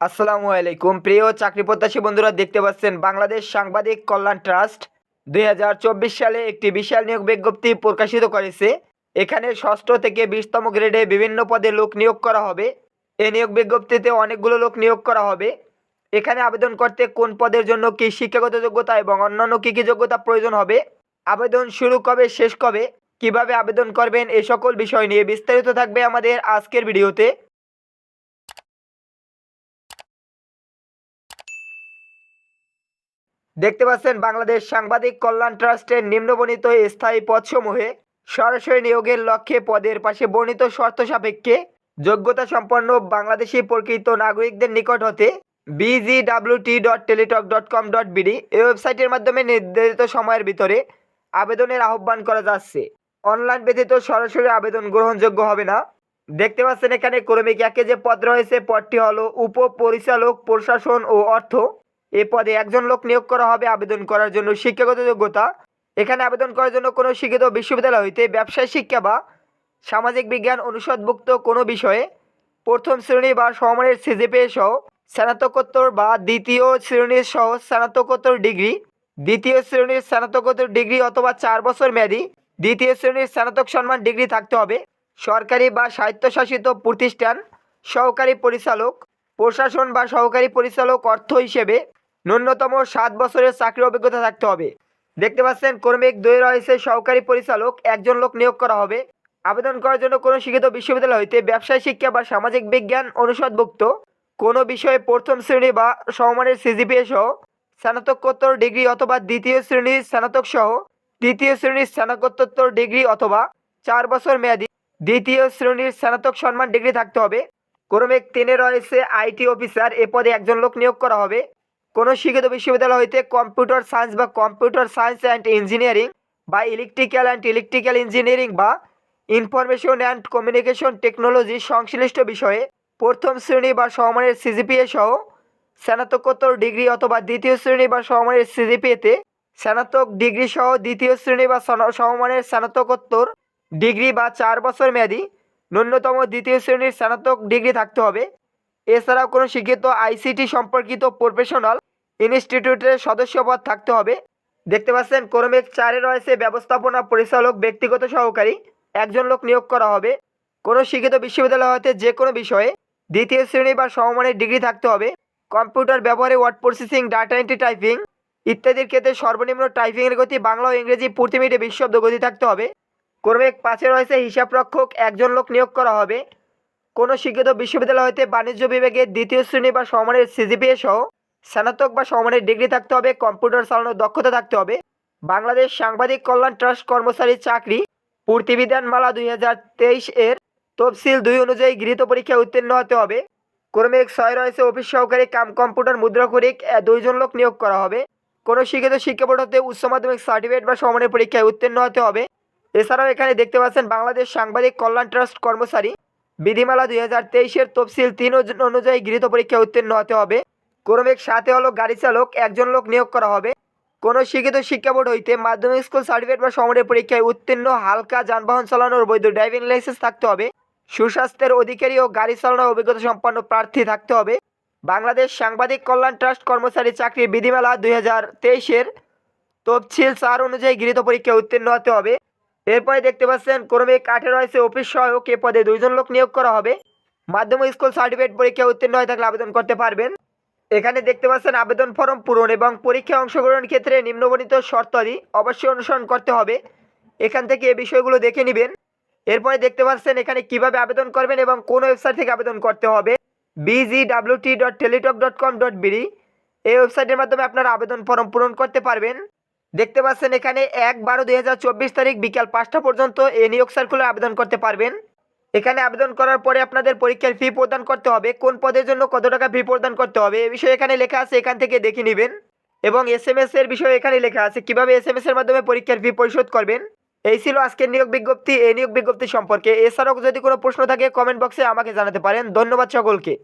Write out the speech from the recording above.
আসসালামু আলাইকুম। প্রিয় চাকরি প্রত্যাশী বন্ধুরা, দেখতে পাচ্ছেন বাংলাদেশ সাংবাদিক কল্যাণ ট্রাস্ট দুই হাজার চব্বিশ সালে একটি বিশাল নিয়োগ বিজ্ঞপ্তি প্রকাশিত করেছে। এখানে ষষ্ঠ থেকে বিশতম গ্রেডে বিভিন্ন পদে লোক নিয়োগ করা হবে। এই নিয়োগ বিজ্ঞপ্তিতে অনেকগুলো লোক নিয়োগ করা হবে। এখানে আবেদন করতে কোন পদের জন্য কী শিক্ষাগত যোগ্যতা এবং অন্যান্য কী কী যোগ্যতা প্রয়োজন হবে, আবেদন শুরু কবে, শেষ কবে, কীভাবে আবেদন করবেন এই সকল বিষয় নিয়ে বিস্তারিত থাকবে আমাদের আজকের ভিডিওতে। দেখতে পাচ্ছেন বাংলাদেশ সাংবাদিক কল্যাণ ট্রাস্টের নিম্নবর্ণিত স্থায়ী পদসমূহে সরাসরি নিয়োগের লক্ষ্যে পদের পাশে বর্ণিত শর্ত সাপেক্ষে যোগ্যতা সম্পন্ন বাংলাদেশি প্রকৃত নাগরিকদের নিকট হতে B G W T dot Teletalk dot com dot BD এই ওয়েবসাইটের মাধ্যমে নির্ধারিত সময়ের ভিতরে আবেদনের আহ্বান করা যাচ্ছে। অনলাইন ব্যতীত সরাসরি আবেদন গ্রহণযোগ্য হবে না। দেখতে পাচ্ছেন এখানে ক্রমিক একে যে পদ রয়েছে, পদটি হলো উপপরিচালক, প্রশাসন ও অর্থ। এ পদে একজন লোক নিয়োগ করা হবে আবেদন করার জন্য শিক্ষাগত যোগ্যতা। এখানে আবেদন করার জন্য কোনো শিক্ষিত বিশ্ববিদ্যালয় হইতে ব্যবসায় শিক্ষা বা সামাজিক বিজ্ঞান অনুষদভুক্ত কোনো বিষয়ে প্রথম শ্রেণি বা সমমানের সিজিপিএ সহ স্নাতকোত্তর বা দ্বিতীয় শ্রেণির সহ স্নাতকোত্তর ডিগ্রি, দ্বিতীয় শ্রেণির স্নাতকোত্তর ডিগ্রি অথবা চার বছর মেয়াদী, দ্বিতীয় শ্রেণির স্নাতক সম্মান ডিগ্রি থাকতে হবে। সরকারি বা স্বায়ত্তশাসিত প্রতিষ্ঠান, সহকারী পরিচালক, প্রশাসন বা সহকারী পরিচালক অর্থ হিসেবে ন্যূনতম সাত বছরের চাকরি অভিজ্ঞতা থাকতে হবে। দেখতে পাচ্ছেন, কর্মিক দুই রয়েছে, সহকারী পরিচালক, একজন লোক নিয়োগ করা হবে। আবেদন করার জন্য কোনো শিক্ষিত বিশ্ববিদ্যালয় হইতে ব্যবসায় শিক্ষা বা সামাজিক বিজ্ঞান অনুষদভুক্ত কোনো বিষয়ে প্রথম শ্রেণি বা সমমানের সিজিপিএ সহ স্নাতকোত্তর ডিগ্রি অথবা দ্বিতীয় শ্রেণির স্নাতক সহ তৃতীয় শ্রেণির স্নাতকোত্তর ডিগ্রি অথবা চার বছর মেয়াদী দ্বিতীয় শ্রেণির স্নাতক সম্মান ডিগ্রি থাকতে হবে। ক্রমিক তিনে রয়েছে, আইটি অফিসার, এ পদে একজন লোক নিয়োগ করা হবে। কোনো শিক্ষিত বিশ্ববিদ্যালয় হইতে কম্পিউটার সায়েন্স বা কম্পিউটার সায়েন্স অ্যান্ড ইঞ্জিনিয়ারিং বা ইলেকট্রিক্যাল অ্যান্ড ইলেকট্রিক্যাল ইঞ্জিনিয়ারিং বা ইনফরমেশন অ্যান্ড কমিউনিকেশন টেকনোলজি সংশ্লিষ্ট বিষয়ে প্রথম শ্রেণি বা সমমানের সিজিপিএ সহ স্নাতকোত্তর ডিগ্রি অথবা দ্বিতীয় শ্রেণি বা সমমানের সিজিপিএতে স্নাতক ডিগ্রি সহ দ্বিতীয় শ্রেণি বা সমমানের স্নাতকোত্তর ডিগ্রি বা চার বছর মেয়াদী ন্যূনতম দ্বিতীয় শ্রেণির স্নাতক ডিগ্রি থাকতে হবে। এছাড়াও কোনো শিক্ষিত আইসিটি সম্পর্কিত প্রফেশনাল ইনস্টিটিউটের সদস্যপদ থাকতে হবে। দেখতে পাচ্ছেন, ক্রমিক চারে রয়েছে ব্যবস্থাপনা পরিচালক, ব্যক্তিগত সহকারী, একজন লোক নিয়োগ করা হবে। কোনো শিক্ষিত বিশ্ববিদ্যালয় হতে যে কোনো বিষয়ে দ্বিতীয় শ্রেণি বা সমমানের ডিগ্রি থাকতে হবে। কম্পিউটার ব্যবহারে word processing, data entry typing ইত্যাদির ক্ষেত্রে সর্বনিম্ন টাইপিংয়ের গতি বাংলা ও ইংরেজি প্রতি মিনিটে বিশ শব্দ গতি থাকতে হবে। ক্রমিক পাঁচে রয়েছে হিসাবরক্ষক একজন লোক নিয়োগ করা হবে। কোনো শিক্ষিত বিশ্ববিদ্যালয় হতে বাণিজ্য বিভাগে দ্বিতীয় শ্রেণি বা সমানের সিজিপিএ সহ স্নাতক বা সমানের ডিগ্রি থাকতে হবে কম্পিউটার চালানোর দক্ষতা থাকতে হবে। বাংলাদেশ সাংবাদিক কল্যাণ ট্রাস্ট কর্মচারী চাকরি পূর্তিবিধান মালা দুই হাজার তেইশ এর তফসিল দুই অনুযায়ী গৃহীত পরীক্ষায় উত্তীর্ণ হতে হবে। ক্রমিক ছয় রয়েছে অফিস সহকারী কাম কম্পিউটার মুদ্রাক্ষরিক এ, দুইজন লোক নিয়োগ করা হবে। কোনো শিক্ষিত শিক্ষা বোর্ড হতে উচ্চ মাধ্যমিক সার্টিফিকেট বা সমানের পরীক্ষায় উত্তীর্ণ হতে হবে। এছাড়াও এখানে দেখতে পাচ্ছেন বাংলাদেশ সাংবাদিক কল্যাণ ট্রাস্ট কর্মচারী বিধিমালা দুই হাজার তেইশের তফসিল তিন অনুযায়ী গৃহীত পরীক্ষায় উত্তীর্ণ হতে হবে। ক্রমিক সাথে হলো গাড়ি চালক, একজন লোক নিয়োগ করা হবে। কোনো শিক্ষিত শিক্ষা বোর্ড হইতে মাধ্যমিক স্কুল সার্টিফিকেট বা সমরের পরীক্ষায় উত্তীর্ণ, হালকা যানবাহন চালানোর বৈধ ড্রাইভিং লাইসেন্স থাকতে হবে। সুস্বাস্থ্যের অধিকারী ও গাড়ি চালানোর অভিজ্ঞতা সম্পন্ন প্রার্থী থাকতে হবে। বাংলাদেশ সাংবাদিক কল্যাণ ট্রাস্ট কর্মচারী চাকরির বিধিমালা দুই হাজার তেইশের তফসিল চার অনুযায়ী গৃহীত পরীক্ষায় উত্তীর্ণ হতে হবে। এরপরে দেখতে পাচ্ছেন, ক্রমিক আটে রয়েছে অফিস সহায়ক এ পদে দুইজন লোক নিয়োগ করা হবে। মাধ্যমিক স্কুল সার্টিফিকেট পরীক্ষায় উত্তীর্ণ হয়ে থাকলে আবেদন করতে পারবেন। এখানে দেখতে পাচ্ছেন আবেদন ফর্ম পূরণ এবং পরীক্ষায় অংশগ্রহণ ক্ষেত্রে নিম্নবর্ণিত শর্তাদি অবশ্যই অনুসরণ করতে হবে। এখান থেকে এই বিষয়গুলো দেখে নেবেন। এরপরে দেখতে পাচ্ছেন এখানে কীভাবে আবেদন করবেন এবং কোন ওয়েবসাইট থেকে আবেদন করতে হবে। B G B G W T dot Teletalk dot com dot BD এই ওয়েবসাইটের মাধ্যমে আপনারা আবেদন ফর্ম পূরণ করতে পারবেন। দেখতে পাচ্ছেন এখানে এক বারো দুই তারিখ বিকাল পাঁচটা পর্যন্ত এ নিয়োগ সার্কুলার আবেদন করতে পারবেন। এখানে আবেদন করার পরে আপনাদের পরীক্ষার ফি প্রদান করতে হবে। কোন পদের জন্য কত টাকা ফি প্রদান করতে হবে? এ বিষয়ে এখানে লেখা আছে, এখান থেকে দেখে নেবেন। এবং এস এম এস এর বিষয়ে এখানে লেখা আছে, কীভাবে এস এম এস এর মাধ্যমে পরীক্ষার ফি পরিশোধ করবেন। এই ছিল আজকের নিয়োগ বিজ্ঞপ্তি। এই নিয়োগ বিজ্ঞপ্তি সম্পর্কে এছাড়াও যদি কোনো প্রশ্ন থাকে কমেন্ট বক্সে আমাকে জানাতে পারেন। ধন্যবাদ সকলকে।